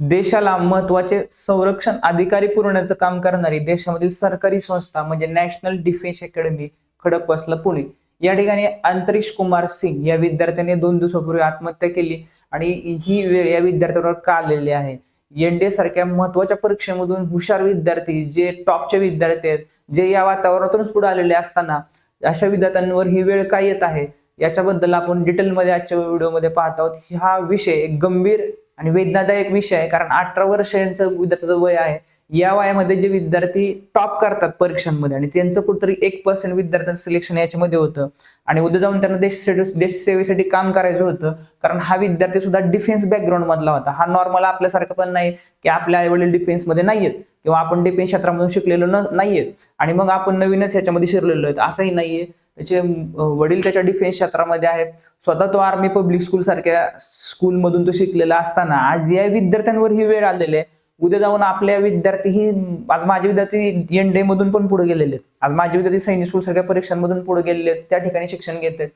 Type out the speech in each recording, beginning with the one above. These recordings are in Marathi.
देशाला महत्त्वाचे संरक्षण अधिकारी पुरवण्याचं काम करणारी देशामधील सरकारी संस्था म्हणजे national defence academy Khadakwasla Pune. या ठिकाणी अंतरिक्ष कुमार सिंग या विद्यार्थ्याने दोन दिवसापूर्वी आत्महत्या केली आणि ही वेळ या विद्यार्थ्यावर का आलेली आहे? एनडीए सारख्या महत्त्वाच्या परीक्षेमधून हुशार विद्यार्थी जे टॉपचे विद्यार्थी आहेत जे या वातावरणातूनच पुढे आलेले असताना अशा विद्यार्थ्यांवर ही वेळ काय येत आहे? याच्याबद्दल आपण डिटेलमध्ये आजच्या व्हिडिओमध्ये पाहत आहोत. हा विषय एक गंभीर आणि वेदनादायक विषय आहे कारण अठरा वर्ष यांचं विद्यार्थ्याचं वय आहे या वयामध्ये जे विद्यार्थी टॉप करतात परीक्षांमध्ये आणि त्यांचं कुठतरी एक पर्सेंट विद्यार्थ्यांचं सिलेक्शन याच्यामध्ये होतं. आणि उद्या जाऊन त्यांना देश देशसेवेसाठी काम करायचं होतं कारण हा विद्यार्थी सुद्धा डिफेन्स बॅकग्राऊंड मधला होता. हा नॉर्मल आपल्यासारखं पण नाही की आपल्या आई वडील डिफेन्समध्ये नाहीयेत किंवा आपण डिफेन्स क्षेत्रामधून शिकलेलो न नाहीये आणि मग आपण नवीनच याच्यामध्ये शिरलेलो आहेत. असंही नाहीये. त्याचे वडील त्याच्या डिफेन्स क्षेत्रामध्ये आहेत. स्वतः तो आर्मी पब्लिक स्कूल सारख्या स्कूलमधून तो शिकलेला असताना आज या विद्यार्थ्यांवर ही वेळ आलेली आहे. उद्या जाऊन आपल्या विद्यार्थी ही आज माझे विद्यार्थी एन डे मधून पण पुढे गेलेले आहेत. आज माझे विद्यार्थी सैनिक स्कूल सारख्या परीक्षांमधून पुढे गेलेले आहेत. त्या ठिकाणी शिक्षण घेत आहेत.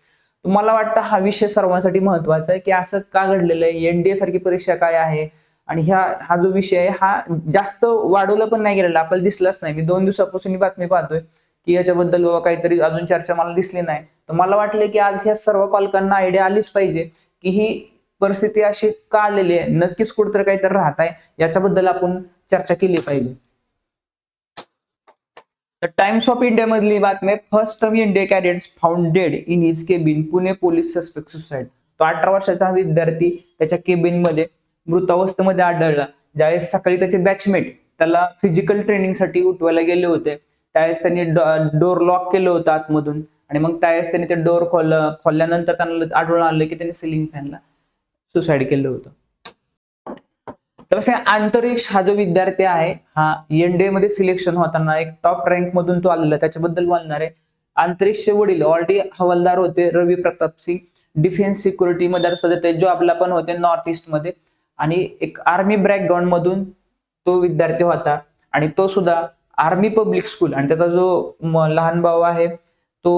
तुम्हाला वाटतं हा विषय सर्वांसाठी महत्त्वाचा आहे की असं का घडलेलं आहे? एनडीए सारखी परीक्षा काय आहे? आणि ह्या हा जो विषय आहे हा जास्त वाढवला पण नाही गेलेला. आपल्याला दिसलाच नाही. मी दोन दिवसापासून ही बातमी पाहतोय. की याच्याबद्दल बाबा काहीतरी अजून चर्चा मला दिसली नाही. तर मला वाटलं की आज ह्या सर्व पालकांना आयडिया आलीच पाहिजे की ही परिस्थिती अशी का आलेली आहे? नक्कीच कुठेतरी काहीतरी राहत आहे. याच्याबद्दल आपण चर्चा केली पाहिजे. तर टाइम्स ऑफ इंडिया मधली बातमी first term India cadets founded in his cabin Pune police suspect suicide तो अठरा वर्षाचा हा विद्यार्थी त्याच्या केबिनमध्ये मृतावस्थेमध्ये आढळला. ज्यावेळेस सकाळी त्याचे बॅचमेट त्याला फिजिकल ट्रेनिंगसाठी उठवायला गेले होते. त्यावेळेस त्यांनी डोर लॉक केलं होतं आतमधून. आणि मग त्यावेळेस त्यांनी ते डोर खोललं खोलल्यानंतर त्यांना आढळून आलं की त्यांनी सिलिंग फॅनला सुसाईड केलं होतं. तर असे आंतरिक्ष हा जो विद्यार्थी आहे हा एनडीए मध्ये सिलेक्शन होताना एक टॉप रँक मधून तो आलेला. त्याच्याबद्दल बोलणार आहे अंतरिक्ष वडील ऑलरेडी हवालदार होते रवी प्रताप सिंग. डिफेन्स सिक्युरिटी मध्ये सध्या ते जॉबला पण होते नॉर्थ ईस्टमध्ये. आणि एक आर्मी बॅकग्राऊंड मधून तो विद्यार्थी होता. आणि तो सुद्धा आर्मी पब्लिक स्कूल आणि त्याचा जो लहान भाऊ आहे तो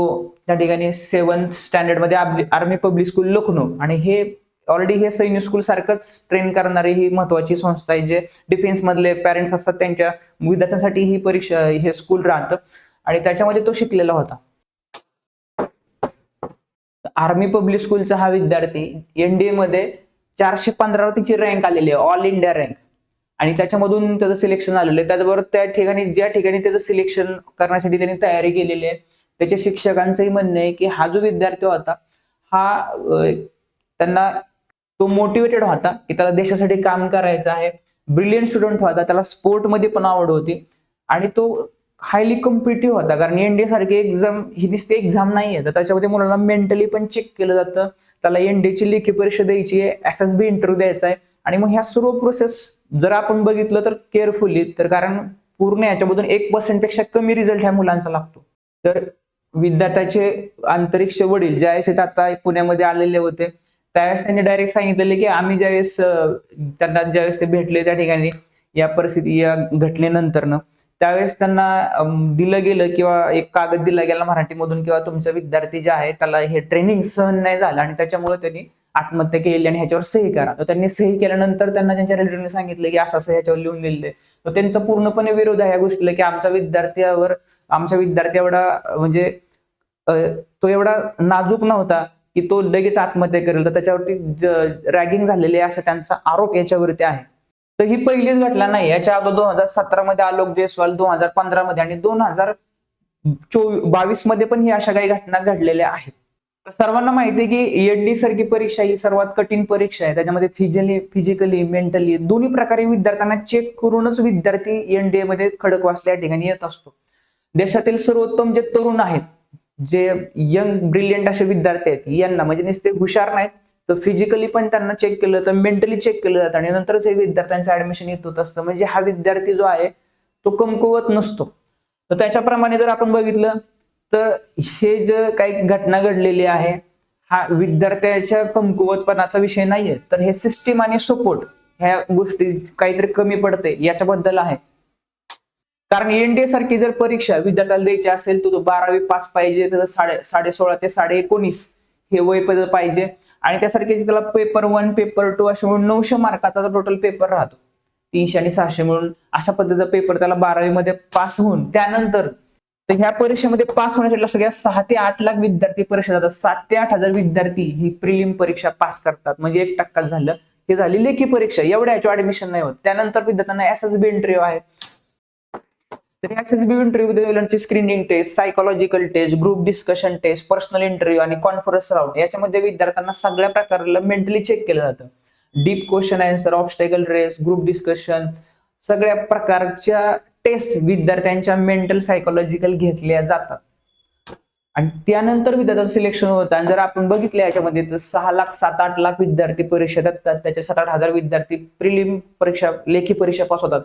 त्या ठिकाणी सेवन्थ स्टँडर्डमध्ये आर्मी पब्लिक स्कूल लखनौ आणि हे ऑलरेडी हे सैनिक स्कूल सारखंच ट्रेन करणारी ही महत्वाची संस्था आहे जे डिफेन्स मधले पॅरेंट्स असतात त्यांच्या विद्यार्थ्यांसाठी ही परीक्षा हे स्कूल राहतं आणि त्याच्यामध्ये तो शिकलेला होता. आर्मी पब्लिक स्कूलचा हा विद्यार्थी एनडीए मध्ये चारशे पंधरा तिची रँक आलेली आहे ऑल इंडिया रँक आणि त्याच्यामधून त्याचं सिलेक्शन आलेलं आहे. त्याचबरोबर त्या ठिकाणी ज्या ठिकाणी त्याचं सिलेक्शन करण्यासाठी त्यांनी तयारी केलेली आहे त्याच्या शिक्षकांचंही म्हणणं आहे की हा जो विद्यार्थी होता हा त्यांना तो मोटिवेटेड होता की त्याला देशासाठी काम करायचं आहे. ब्रिलियंट स्टुडंट होता त्याला स्पोर्टमध्ये पण आवड होती. आणि तो हायली कॉम्पिटिव्ह होता कारण एनडीए सारखी एक्झाम ही नुसती एक्झाम नाही आहे. तर त्याच्यामध्ये मुलांना मेंटली पण चेक केलं जातं. त्याला एनडीएची लेखी परीक्षा द्यायची आहे एस एस बी इंटरव्ह्यू द्यायचा आहे. आणि मग ह्या सर्व प्रोसेस जर आपण बघितलं तर केअरफुली तर कारण पूर्ण याच्यामधून एक पर्सेंटपेक्षा कमी रिझल्ट ह्या मुलांचा लागतो. तर विद्यार्थ्याचे अंतरिक्ष वडील ज्यावेळेस इथं आता पुण्यामध्ये आलेले होते त्यावेळेस त्यांनी डायरेक्ट सांगितलेले की आम्ही ज्यावेळेस त्यांना ज्यावेळेस ते भेटले त्या ठिकाणी या परिस्थिती या घटनेनंतरनं त्यावेळेस त्यांना दिलं गेलं किंवा एक कागद दिला गेला मराठीमधून किंवा तुमचा विद्यार्थी जे आहे त्याला हे ट्रेनिंग सहन नाही झालं आणि त्याच्यामुळे त्यांनी आत्महत्या केली आणि ह्याच्यावर सही करा. तर त्यांनी सही केल्यानंतर त्यांना त्यांच्या रिलेटिव्हने सांगितलं की असं असं ह्याच्यावर लिहून दिले तर त्यांचा पूर्णपणे विरोध आहे या गोष्टीला की आमच्या विद्यार्थ्यावर आमच्या विद्यार्थी एवढा म्हणजे तो एवढा नाजूक नव्हता की तो लगेच आत्महत्या करेल. तर त्याच्यावरती रॅगिंग झालेली आहे असा त्यांचा आरोप याच्यावरती आहे. तर ही पहिलीच घटना नाही याच्या अगोदर दोन हजार सतरा मध्ये आलोक जयस्वाल दोन हजार पंधरा मध्ये आणि दोन हजार चोवीस बावीसमध्ये पण ही अशा काही घटना घडलेल्या आहेत. सर्वांना माहिती आहे की एनडी सारखी परीक्षा ही सर्वात कठीण परीक्षा आहे. त्याच्यामध्ये फिजिली फिजिकली मेंटली दोन्ही प्रकारे विद्यार्थ्यांना चेक करूनच विद्यार्थी एनडीए मध्ये खडकवासला या ठिकाणी येत असतो. देशातील सर्वोत्तम जे तरुण आहेत जे यंग ब्रिलियंट असे विद्यार्थी आहेत यांना म्हणजे नुसते हुशार नाहीत तर फिजिकली पण त्यांना चेक केलं तर मेंटली चेक केलं जातं आणि नंतरच हे विद्यार्थ्यांचं ऍडमिशन येत होत असतं. म्हणजे हा विद्यार्थी जो आहे तो कमकुवत नसतो. तर त्याच्याप्रमाणे जर आपण बघितलं तर हे जे काही घटना घडलेली आहे हा विद्यार्थ्याच्या कमकुवतपणाचा विषय नाहीये. तर हे सिस्टीम आणि सपोर्ट ह्या गोष्टी काहीतरी कमी पडते याच्याबद्दल आहे. कारण एनडीए सारखी जर परीक्षा विद्यार्थ्याला द्यायची असेल तर तो बारावी पास पाहिजे त्याचं साडे साडे सोळा ते साडे एकोणीस हे वय पाहिजे. आणि त्यासारखे त्याला पेपर वन पेपर टू असे म्हणून नऊशे मार्काचा टोटल पेपर राहतो तीनशे आणि सहाशे मिळून अशा पद्धतीचा पेपर त्याला बारावीमध्ये पास होऊन त्यानंतर तर ह्या परीक्षेमध्ये पास होण्यासाठी लक्षात घ्या सहा ते आठ लाख विद्यार्थी परीक्षा जातात सात ते आठ हजार विद्यार्थी ही प्रिलिम परीक्षा पास करतात. म्हणजे एक टक्का झालं. हे झाली लेखी परीक्षा. एवढ्या याच्या ऍडमिशन नाही होत. त्यानंतर विद्यार्थ्यांना एस एस बी इंटरव्ह्यू आहे. तर S S B interview screening test psychological test group discussion test personal interview आणि कॉन्फरन्स राऊंड याच्यामध्ये विद्यार्थ्यांना सगळ्या प्रकारला मेंटली चेक केलं जातं. Deep question answer obstacle race group discussion सगळ्या प्रकारच्या टेस्ट विद्यार्थ्यांच्या मेंटल सायकोलॉजिकल घेतल्या जातात. आणि त्यानंतर विद्यार्थ्यांचं सिलेक्शन होतं. आणि जर आपण बघितलं याच्यामध्ये तर सहा लाख सात आठ लाख विद्यार्थी परीक्षा देतात. त्याच्या सात आठ हजार विद्यार्थी प्रिलिम परीक्षा लेखी परीक्षा पास होतात.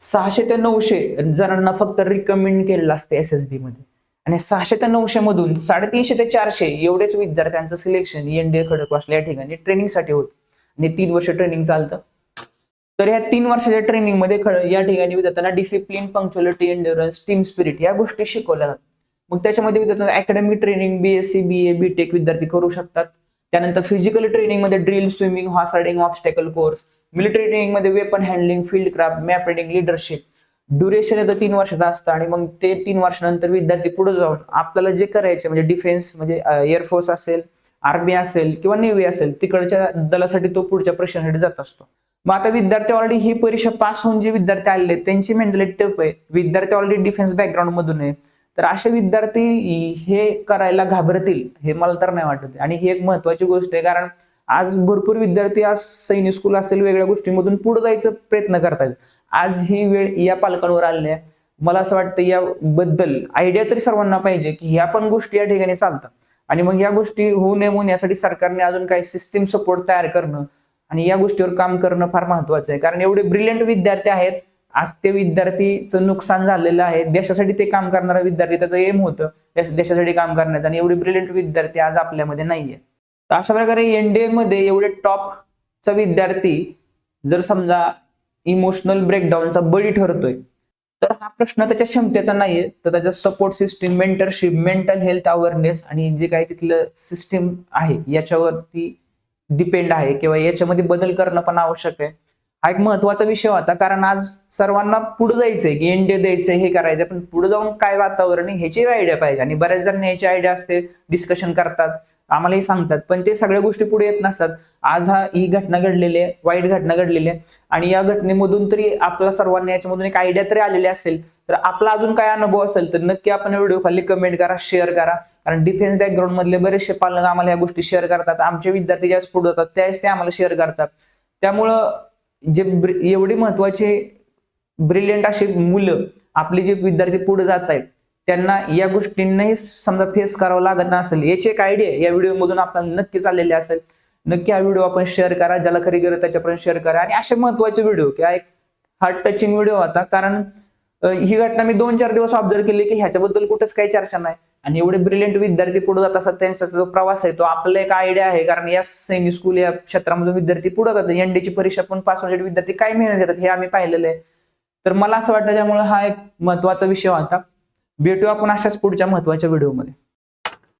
सहाशे ते नऊशे जणांना फक्त रिकमेंड केलेलं असते एस एस बी मध्ये. आणि सहाशे ते नऊशे मधून साडेतीनशे ते चारशे एवढेच विद्यार्थ्यांचं सिलेक्शन एनडीए खडकवासला या ठिकाणी ट्रेनिंगसाठी होतं. आणि तीन वर्ष ट्रेनिंग चालतं. तर या तीन वर्षाच्या ट्रेनिंगमध्ये खरं या ठिकाणी विद्यार्थ्यांना discipline punctuality endurance team spirit या गोष्टी शिकवल्या जातात. मग त्याच्यामध्ये विद्यार्थ्यांना academic training BSc B A BTech विद्यार्थी करू शकतात. त्यानंतर फिजिकल ट्रेनिंगमध्ये drill swimming horse riding obstacle course military ट्रेनिंगमध्ये weapon handling field craft map reading leadership duration येतं तीन वर्षाचं असतं आणि मग ते तीन वर्षानंतर विद्यार्थी पुढे जाऊन आपल्याला जे करायचे म्हणजे डिफेन्स म्हणजे एअरफोर्स असेल आर्मी असेल किंवा नेव्ही असेल तिकडच्या दलासाठी तो पुढच्या प्रश्नासाठी जात असतो. मग आता विद्यार्थी ऑलरेडी ही परीक्षा पास होऊन जे विद्यार्थी आलेले आहेत, त्यांची मेंटॅलिटी टफ आहे. विद्यार्थी ऑलरेडी डिफेन्स बॅकग्राऊंड मधून आहे. तर असे विद्यार्थी हे करायला घाबरतील हे मला तर नाही वाटत आणि ही एक महत्वाची गोष्ट आहे कारण आज भरपूर विद्यार्थी आज सैनिक स्कूल असेल वेगळ्या गोष्टींमधून पुढे जायचा प्रयत्न करतायत. आज ही वेळ या पालकांवर आलेली आहे. मला असं वाटतं याबद्दल आयडिया तरी सर्वांना पाहिजे की ह्या पण गोष्टी या ठिकाणी चालतात. आणि मग ह्या गोष्टी होऊ नये म्हणून यासाठी सरकारने अजून काही सिस्टीम सपोर्ट तयार करणं आणि या गोष्टीवर काम करणं फार महत्वाचं आहे. कारण एवढे ब्रिलियंट विद्यार्थी आहेत आज ते विद्यार्थीचं नुकसान झालेलं आहे. देशासाठी ते काम करणारा विद्यार्थी त्याचं एम होतं. देशासाठी काम करण्याचं. आणि एवढे ब्रिलियंट विद्यार्थी आज आपल्यामध्ये नाहीये. तर अशा प्रकारे एनडीए मध्ये एवढे टॉपचा विद्यार्थी जर समजा इमोशनल ब्रेकडाऊनचा बळी ठरतोय तर हा प्रश्न त्याच्या क्षमतेचा नाहीये. तर त्याच्या support system mentorship mental health awareness आणि जे काही तिथलं सिस्टीम आहे याच्यावरती डिपेंड आहे किंवा याच्यामध्ये बदल करणं पण आवश्यक आहे. हा एक महत्त्वाचा विषय होता कारण आज सर्वांना पुढे जायचंय की एनडीए द्यायचंय हे करायचं पण पुढे जाऊन काय वातावरण आहे ह्याची आयडिया पाहिजे. आणि बऱ्याच जण याची आयडिया असते डिस्कशन करतात आम्हालाही सांगतात पण ते सगळ्या गोष्टी पुढे येत नसतात. आज हा ही घटना घडलेली आहे वाईट घटना घडलेली आहे आणि या घटनेमधून तरी आपला सर्वांना याच्यामधून एक आयडिया तरी आलेली असेल तर आपला अजून काय अनुभव असेल तर नक्की आपण व्हिडिओ खाली कमेंट करा शेअर करा. कारण डिफेन्स बॅकग्राऊंड मधले बरेचसे पालक आम्हाला या गोष्टी शेअर करतात आमचे विद्यार्थी ज्यावेळेस पुढे जातात त्यावेळेस ते आम्हाला शेअर करतात. त्यामुळं जे ब्रि- एवढी महत्त्वाचे ब्रिलियंट असे मुलं आपले जे विद्यार्थी पुढे जात आहेत त्यांना या गोष्टींनाही समजा फेस करावं लागत नसेल. याची एक आयडिया या व्हिडिओमधून आपल्याला नक्कीच आलेली असेल. नक्की हा व्हिडिओ आपण शेअर करा. ज्याला खरी गरज त्याच्यापर्यंत शेअर करा. आणि असे महत्त्वाचे व्हिडिओ की एक हार्ट टचिंग व्हिडिओ होता. कारण ही घटना मी दोन चार दिवस ऑब्झर्व केली की ह्याच्याबद्दल कुठेच काही चर्चा नाही. आणि एवढे ब्रिलियंट विद्यार्थी पुढे जात असतात त्यांचा जो प्रवास आहे तो आपला एक आयडिया आहे. कारण या सैनिक स्कूल या क्षेत्रामधून विद्यार्थी पुढे जातात. एनडीची परीक्षा पण पास होण्यासाठी विद्यार्थी काय मेहनत घेतात हे आम्ही पाहिलेलं आहे. तर मला असं वाटतं त्यामुळे हा एक महत्त्वाचा विषय होता. भेटू आपण अशाच पुढच्या महत्त्वाच्या व्हिडिओमध्ये